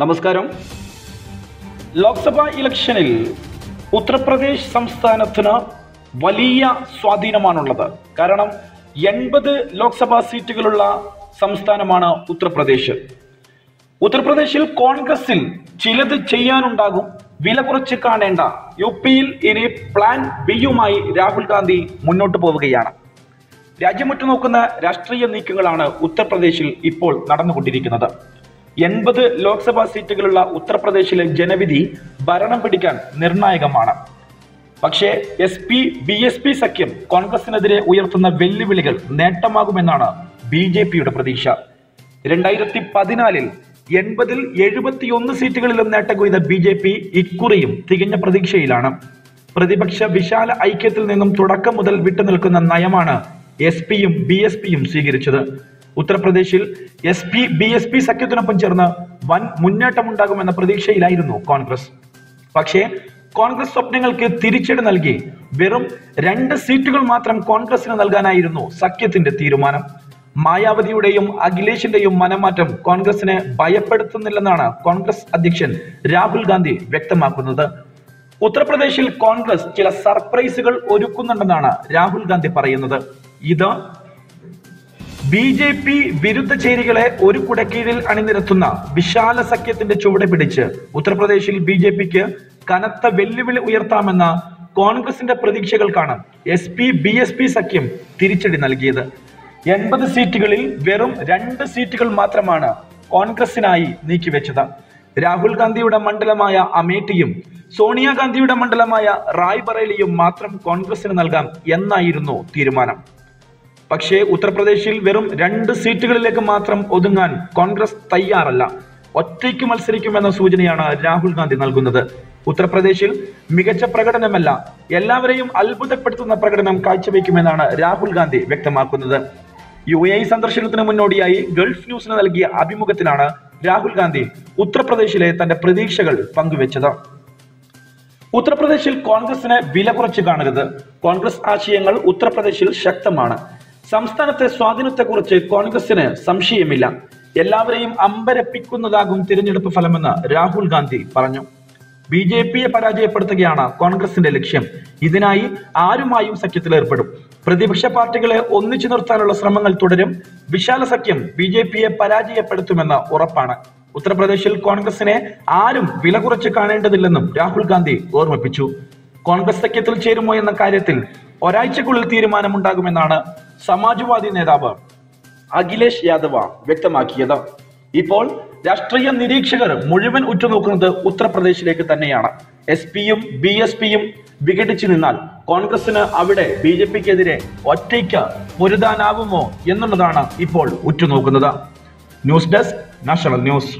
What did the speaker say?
നമസ്കാരം. ലോക്സഭാ ഇലക്ഷനിൽ ഉത്തർപ്രദേശ് സംസ്ഥാനത്തിന് വലിയ സ്വാധീനമാണുള്ളത്. കാരണം എൺപത് ലോക്സഭാ സീറ്റുകളുള്ള സംസ്ഥാനമാണ് ഉത്തർപ്രദേശ്. ഉത്തർപ്രദേശിൽ കോൺഗ്രസിൽ ചിലത് ചെയ്യാനുണ്ടാകും വില കുറച്ച് കാണേണ്ട. യു പിയിൽ ഇനി പ്ലാൻ ബിയുമായി രാഹുൽ ഗാന്ധി മുന്നോട്ട് പോവുകയാണ്. രാജ്യം ഉറ്റുനോക്കുന്ന രാഷ്ട്രീയ നീക്കങ്ങളാണ് ഉത്തർപ്രദേശിൽ ഇപ്പോൾ നടന്നുകൊണ്ടിരിക്കുന്നത്. എൺപത് ലോക്സഭാ സീറ്റുകളുള്ള ഉത്തർപ്രദേശിലെ ജനവിധി ഭരണം പിടിക്കാൻ നിർണായകമാണ്. പക്ഷേ S P B S P സഖ്യം കോൺഗ്രസിനെതിരെ ഉയർത്തുന്ന വെല്ലുവിളികൾ നേട്ടമാകുമെന്നാണ് ബി ജെ പിയുടെ പ്രതീക്ഷ. രണ്ടായിരത്തി പതിനാലിൽ എൺപതിൽ എഴുപത്തിയൊന്ന് സീറ്റുകളിലും നേട്ടം കൊയ്ത ബി ജെ പി ഇക്കുറിയും തികഞ്ഞ പ്രതീക്ഷയിലാണ്. പ്രതിപക്ഷ വിശാല ഐക്യത്തിൽ നിന്നും തുടക്കം മുതൽ വിട്ടുനിൽക്കുന്ന നയമാണ് എസ് പിയും ബി എസ് പിയും സ്വീകരിച്ചത്. ഉത്തർപ്രദേശിൽ S P B S P സഖ്യത്തിനൊപ്പം ചേർന്ന് വൻ മുന്നേറ്റമുണ്ടാകുമെന്ന പ്രതീക്ഷയിലായിരുന്നു കോൺഗ്രസ്. പക്ഷേ കോൺഗ്രസ് സ്വപ്നങ്ങൾക്ക് തിരിച്ചടി നൽകി വെറും രണ്ട് സീറ്റുകൾ മാത്രം കോൺഗ്രസിന് നൽകാനായിരുന്നു സഖ്യത്തിന്റെ തീരുമാനം. മായാവതിയുടെയും അഖിലേഷിന്റെയും മനമാറ്റം കോൺഗ്രസിനെ ഭയപ്പെടുത്തുന്നില്ലെന്നാണ് കോൺഗ്രസ് അധ്യക്ഷൻ രാഹുൽ ഗാന്ധി വ്യക്തമാക്കുന്നത്. ഉത്തർപ്രദേശിൽ കോൺഗ്രസ് ചില സർപ്രൈസുകൾ ഒരുക്കുന്നുണ്ടെന്നാണ് രാഹുൽ ഗാന്ധി പറയുന്നത്. ഇത് ബി ജെ പി വിരുദ്ധ ചേരികളെ ഒരു കുടക്കീഴിൽ അണിനിരത്തുന്ന വിശാല സഖ്യത്തിന്റെ ചുവടെ പിടിച്ച് ഉത്തർപ്രദേശിൽ ബി ജെ പിക്ക് കനത്ത വെല്ലുവിളി ഉയർത്താമെന്ന കോൺഗ്രസിന്റെ പ്രതീക്ഷകൾക്കാണ് S P B S P സഖ്യം തിരിച്ചടി നൽകിയത്. എൺപത് സീറ്റുകളിൽ വെറും രണ്ട് സീറ്റുകൾ മാത്രമാണ് കോൺഗ്രസിനായി നീക്കിവെച്ചത്. രാഹുൽ ഗാന്ധിയുടെ മണ്ഡലമായ അമേഠിയും സോണിയാഗാന്ധിയുടെ മണ്ഡലമായ റായ്ബറേലിയും മാത്രം കോൺഗ്രസിന് നൽകാം എന്നായിരുന്നു തീരുമാനം. പക്ഷേ ഉത്തർപ്രദേശിൽ വെറും രണ്ട് സീറ്റുകളിലേക്ക് മാത്രം ഒതുങ്ങാൻ കോൺഗ്രസ് തയ്യാറല്ല. ഒറ്റയ്ക്ക് മത്സരിക്കുമെന്ന സൂചനയാണ് രാഹുൽ ഗാന്ധി നൽകുന്നത്. ഉത്തർപ്രദേശിൽ മികച്ച പ്രകടനമല്ല എല്ലാവരെയും അത്ഭുതപ്പെടുത്തുന്ന പ്രകടനം കാഴ്ചവെക്കുമെന്നാണ് രാഹുൽ ഗാന്ധി വ്യക്തമാക്കുന്നത്. യു എ സന്ദർശനത്തിന് മുന്നോടിയായി ഗൾഫ് ന്യൂസിന് നൽകിയ അഭിമുഖത്തിലാണ് രാഹുൽ ഗാന്ധി ഉത്തർപ്രദേശിലെ തന്റെ പ്രതീക്ഷകൾ പങ്കുവച്ചത്. ഉത്തർപ്രദേശിൽ കോൺഗ്രസിന് വില കുറച്ച് കാണരുത്. കോൺഗ്രസ് ആശയങ്ങൾ ഉത്തർപ്രദേശിൽ ശക്തമാണ്. സംസ്ഥാനത്തെ സ്വാധീനത്തെക്കുറിച്ച് കോൺഗ്രസിന് സംശയമില്ല. എല്ലാവരെയും അമ്പരപ്പിക്കുന്നതാകും തിരഞ്ഞെടുപ്പ് ഫലമെന്ന് രാഹുൽ ഗാന്ധി പറഞ്ഞു. ബി ജെ പിയെ പരാജയപ്പെടുത്തുകയാണ് കോൺഗ്രസിന്റെ ലക്ഷ്യം. ഇതിനായി ആരുമായും സഖ്യത്തിൽ ഏർപ്പെടും. പ്രതിപക്ഷ പാർട്ടികളെ ഒന്നിച്ചു നിർത്താനുള്ള ശ്രമങ്ങൾ തുടരും. വിശാല സഖ്യം ബി ജെ പിയെ പരാജയപ്പെടുത്തുമെന്ന് ഉറപ്പാണ്. ഉത്തർപ്രദേശിൽ കോൺഗ്രസിനെ ആരും വില കുറച്ച് കാണേണ്ടതില്ലെന്നും രാഹുൽ ഗാന്ധി ഓർമ്മിപ്പിച്ചു. കോൺഗ്രസ് സഖ്യത്തിൽ ചേരുമോ എന്ന കാര്യത്തിൽ ഒരാഴ്ചക്കുള്ളിൽ തീരുമാനമുണ്ടാകുമെന്നാണ് സമാജ്വാദി നേതാവ് അഖിലേഷ് യാദവ വ്യക്തമാക്കിയത്. ഇപ്പോൾ രാഷ്ട്രീയ നിരീക്ഷകർ മുഴുവൻ ഉറ്റുനോക്കുന്നത് ഉത്തർപ്രദേശിലേക്ക് തന്നെയാണ്. എസ് പിയും ബി എസ് പിയും വിഘടിച്ചു നിന്നാൽ കോൺഗ്രസിന് അവിടെ ബി ജെ പിക്കെതിരെ ഒറ്റയ്ക്ക് പൊരുതാനാവുമോ എന്നുള്ളതാണ് ഇപ്പോൾ ഉറ്റുനോക്കുന്നത്. News desk national news.